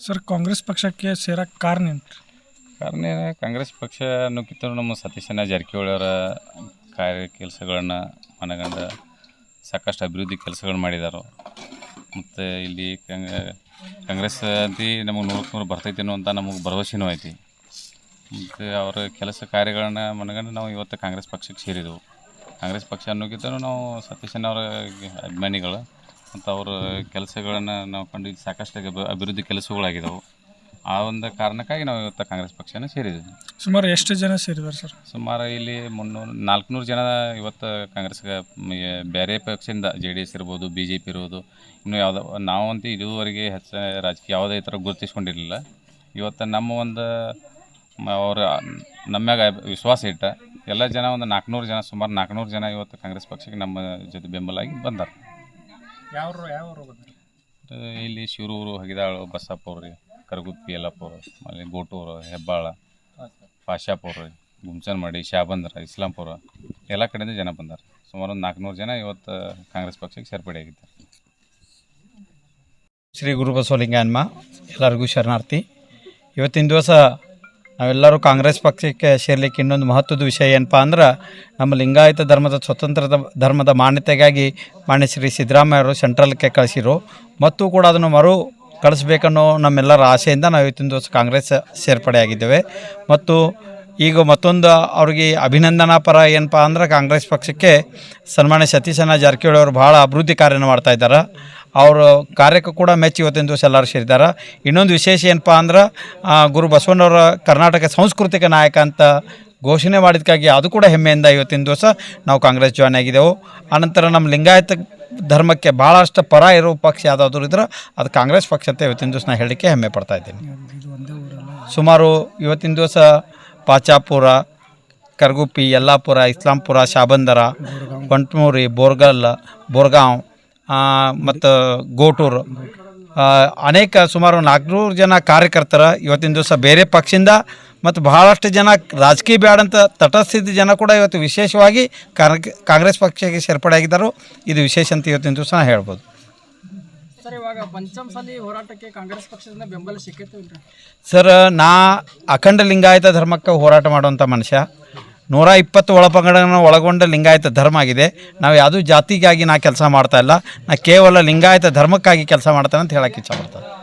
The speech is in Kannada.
ಸರ್ ಕಾಂಗ್ರೆಸ್ ಪಕ್ಷಕ್ಕೆ ಸೇರಕ್ಕೆ ಕಾರಣ ಏನು? ಕಾರಣ ಏನು, ಕಾಂಗ್ರೆಸ್ ಪಕ್ಷ ಅನ್ನೋಕ್ಕಿಂತ ನಮ್ಮ ಸತೀಶನ ಜಾರಕಿಹೊಳಿ ಅವರ ಕಾರ್ಯ ಕೆಲಸಗಳನ್ನು ಮನಗಂಡ ಸಾಕಷ್ಟು ಅಭಿವೃದ್ಧಿ ಕೆಲಸಗಳು ಮಾಡಿದ್ದಾರೆ ಮತ್ತು ಇಲ್ಲಿ ಕಾಂಗ್ ಕಾಂಗ್ರೆಸ್ ಅಂತಿ ನಮಗೆ ನೂರಕ್ಕೆ ನೂರು ಬರ್ತೈತಿ ಅಂತ ನಮಗೆ ಭರವಸೆನೂ ಐತಿ. ಮತ್ತು ಅವರ ಕೆಲಸ ಕಾರ್ಯಗಳನ್ನ ಮನಗಂಡು ನಾವು ಇವತ್ತು ಕಾಂಗ್ರೆಸ್ ಪಕ್ಷಕ್ಕೆ ಸೇರಿದೆವು. ಕಾಂಗ್ರೆಸ್ ಪಕ್ಷ ಅನ್ನೋಕ್ಕಿಂತ ನಾವು ಸತೀಶನ ಅವರ ಅಭಿಮಾನಿಗಳು. ಮತ್ತು ಅವರ ಕೆಲಸಗಳನ್ನು ನಾವು ಕಂಡು ಇಲ್ಲಿ ಸಾಕಷ್ಟು ಅಭಿ- ಅಭಿವೃದ್ಧಿ ಕೆಲಸಗಳಾಗಿದ್ದವು ಆ ಒಂದು ಕಾರಣಕ್ಕಾಗಿ ನಾವು ಇವತ್ತು ಕಾಂಗ್ರೆಸ್ ಪಕ್ಷನ ಸೇರಿದ್ವಿ. ಸುಮಾರು ಎಷ್ಟು ಜನ ಸೇರಿದ್ದಾರೆ ಸರ್? ಸುಮಾರು ಇಲ್ಲಿ ಮುನ್ನೂರು ನಾಲ್ಕುನೂರು ಜನ ಇವತ್ತು ಕಾಂಗ್ರೆಸ್ಗೆ ಮ್, ಬೇರೆ ಪಕ್ಷದಿಂದ ಜೆ ಡಿ ಎಸ್ ಇರ್ಬೋದು ಬಿ ಜೆ ಪಿ ಇರ್ಬೋದು ಇನ್ನು ಯಾವುದೋ ನಾವಂತೂ ಇದುವರೆಗೆ ಹೆಚ್ಚು ರಾಜಕೀಯ ಯಾವುದೇ ಥರ ಗುರುತಿಸ್ಕೊಂಡಿರಲಿಲ್ಲ. ಇವತ್ತು ನಮ್ಮ ಒಂದು ಅವರ ನಮ್ಮ್ಯಾಗ ವಿಶ್ವಾಸ ಇಟ್ಟ ಎಲ್ಲ ಜನ ಒಂದು ನಾಲ್ಕುನೂರು ಜನ ಸುಮಾರು ನಾಲ್ಕುನೂರು ಜನ ಇವತ್ತು ಕಾಂಗ್ರೆಸ್ ಪಕ್ಷಕ್ಕೆ ನಮ್ಮ ಜೊತೆ ಬೆಂಬಲಾಗಿ ಬಂದಾರ. ಯಾವ ಯಾವ ಇಲ್ಲಿ ಶಿರೂರು ಹಗಿದಾಳು ಬಸಪ್ಪ ರೀ ಕರಗುಪ್ಪಿ ಯಲ್ಲಾಪುರ ಆಮೇಲೆ ಗೋಟೂರು ಹೆಬ್ಬಾಳ ಪಾಶಾಪುರ ರೀ ಗುಮ್ಚನ್ಮಡಿ ಶಾಬಂದ್ರ ಇಸ್ಲಾಂಪುರ ಎಲ್ಲ ಕಡೆಯಿಂದ ಜನ ಬಂದಾರ. ಸುಮಾರು ಒಂದು ನಾಲ್ಕುನೂರು ಜನ ಇವತ್ತು ಕಾಂಗ್ರೆಸ್ ಪಕ್ಷಕ್ಕೆ ಸೇರ್ಪಡೆ ಆಗಿದ್ದಾರೆ. ಶ್ರೀ ಗುರು ಬಸವಲಿಂಗಯ್ಯನ್ಮ ಎಲ್ಲರಿಗೂ ಶರಣಾರ್ಥಿ. ಇವತ್ತಿನ ದಿವಸ ನಾವೆಲ್ಲರೂ ಕಾಂಗ್ರೆಸ್ ಪಕ್ಷಕ್ಕೆ ಸೇರ್ಲಿಕ್ಕೆ ಇನ್ನೊಂದು ಮಹತ್ವದ ವಿಷಯ ಏನಪ್ಪ ಅಂದ್ರೆ, ನಮ್ಮ ಲಿಂಗಾಯತ ಧರ್ಮದ ಸ್ವತಂತ್ರದ ಧರ್ಮದ ಮಾನ್ಯತೆಗಾಗಿ ಮಾನ್ಯ ಶ್ರೀ ಸಿದ್ದರಾಮಯ್ಯ ಅವರು ಸೆಂಟ್ರಲ್ಗೆ ಕಳಿಸಿರು. ಮತ್ತು ಕೂಡ ಅದನ್ನು ಮರು ಕಳಿಸ್ಬೇಕನ್ನೋ ನಮ್ಮೆಲ್ಲರ ಆಸೆಯಿಂದ ನಾವು ಇವತ್ತಿನ ದಿವಸ ಕಾಂಗ್ರೆಸ್ ಸೇರ್ಪಡೆಯಾಗಿದ್ದೇವೆ ಮತ್ತು ಈಗ ಮತ್ತೊಂದು ಅವ್ರಿಗೆ ಅಭಿನಂದನಾ ಪರ ಏನಪ್ಪ ಅಂದ್ರೆ, ಕಾಂಗ್ರೆಸ್ ಪಕ್ಷಕ್ಕೆ ಸನ್ಮಾನ್ಯ ಸತೀಶನ ಜಾರಕಿಹೊಳಿ ಅವರು ಭಾಳ ಅಭಿವೃದ್ಧಿ ಕಾರ್ಯನ ಮಾಡ್ತಾ ಇದ್ದಾರೆ. ಅವ್ರ ಕಾರ್ಯಕ್ಕೆ ಕೂಡ ಮೆಚ್ಚಿ ಇವತ್ತಿನ ದಿವಸ ಎಲ್ಲರೂ ಸೇರಿದ್ದಾರೆ. ಇನ್ನೊಂದು ವಿಶೇಷ ಏನಪ್ಪ ಅಂದ್ರೆ ಗುರು ಬಸವಣ್ಣವರ ಕರ್ನಾಟಕ ಸಾಂಸ್ಕೃತಿಕ ನಾಯಕ ಅಂತ ಘೋಷಣೆ ಮಾಡಿದಕ್ಕಾಗಿ ಅದು ಕೂಡ ಹೆಮ್ಮೆಯಿಂದ ಇವತ್ತಿನ ದಿವಸ ನಾವು ಕಾಂಗ್ರೆಸ್ ಜಾಯ್ನ್ ಆಗಿದ್ದೆವು. ಆನಂತರ ನಮ್ಮ ಲಿಂಗಾಯತ ಧರ್ಮಕ್ಕೆ ಭಾಳಷ್ಟು ಪರ ಇರೋ ಪಕ್ಷ ಯಾವುದಾದ್ರೂ ಇದ್ರೆ ಅದು ಕಾಂಗ್ರೆಸ್ ಪಕ್ಷ ಅಂತ ಇವತ್ತಿನ ದಿವಸ ನಾನು ಹೇಳಲಿಕ್ಕೆ ಹೆಮ್ಮೆ ಪಡ್ತಾ ಇದ್ದೀನಿ. ಸುಮಾರು ಇವತ್ತಿನ ದಿವಸ ಪಾಚಾಪುರ, ಕರ್ಗುಪ್ಪಿ, ಯಲ್ಲಾಪುರ, ಇಸ್ಲಾಂಪುರ, ಶಾಬಂದರ ಕೊಂಟ್ಮೂರಿ ಬೋರ್ಗಲ್ ಬೋರ್ಗಾಂವ್ ಮತ್ತು ಗೋಟೂರು. ಅನೇಕ ಸುಮಾರು ನಾಲ್ಕುನೂರು ಜನ ಕಾರ್ಯಕರ್ತರ ಇವತ್ತಿನ ದಿವಸ ಬೇರೆ ಪಕ್ಷದಿಂದ ಮತ್ತು ಬಹಳಷ್ಟು ಜನ ರಾಜಕೀಯ ಬ್ಯಾಡಂತ ತಟಸ್ಥಿತ ಜನ ಕೂಡ ಇವತ್ತು ವಿಶೇಷವಾಗಿ ಕಾಂಗ್- ಕಾಂಗ್ರೆಸ್ ಪಕ್ಷಕ್ಕೆ ಸೇರ್ಪಡೆಯಾಗಿದ್ದರು. ಇದು ವಿಶೇಷ ಅಂತ ಇವತ್ತಿನ ದಿವಸ ಹೇಳ್ಬೋದು. ಸರ್ ಇವಾಗ ಪಂಚಮಸಾಲಿ ಹೋರಾಟಕ್ಕೆ ಕಾಂಗ್ರೆಸ್ ಪಕ್ಷದಿಂದ ಬೆಂಬಲ ಸಿಕ್ಕೈತೆ ಸರ್ ನಾ ಅಖಂಡ ಲಿಂಗಾಯತ ಧರ್ಮಕ್ಕೆ ಹೋರಾಟ ಮಾಡುವಂಥ ಮನುಷ್ಯ. ನೂರ ಇಪ್ಪತ್ತು ಒಳಪಂಗಡಗಳನ್ನು ಒಳಗೊಂಡ ಲಿಂಗಾಯತ ಧರ್ಮ ಆಗಿದೆ. ನಾವು ಯಾವುದೂ ಜಾತಿಗಾಗಿ ನಾ ಕೆಲಸ ಮಾಡ್ತಾ ಇಲ್ಲ. ನಾ ಕೇವಲ ಲಿಂಗಾಯತ ಧರ್ಮಕ್ಕಾಗಿ ಕೆಲಸ ಮಾಡ್ತಾನೆ ಅಂತ ಹೇಳಕ್ಕೆ ಇಚ್ಛಪಡ್ತೇನೆ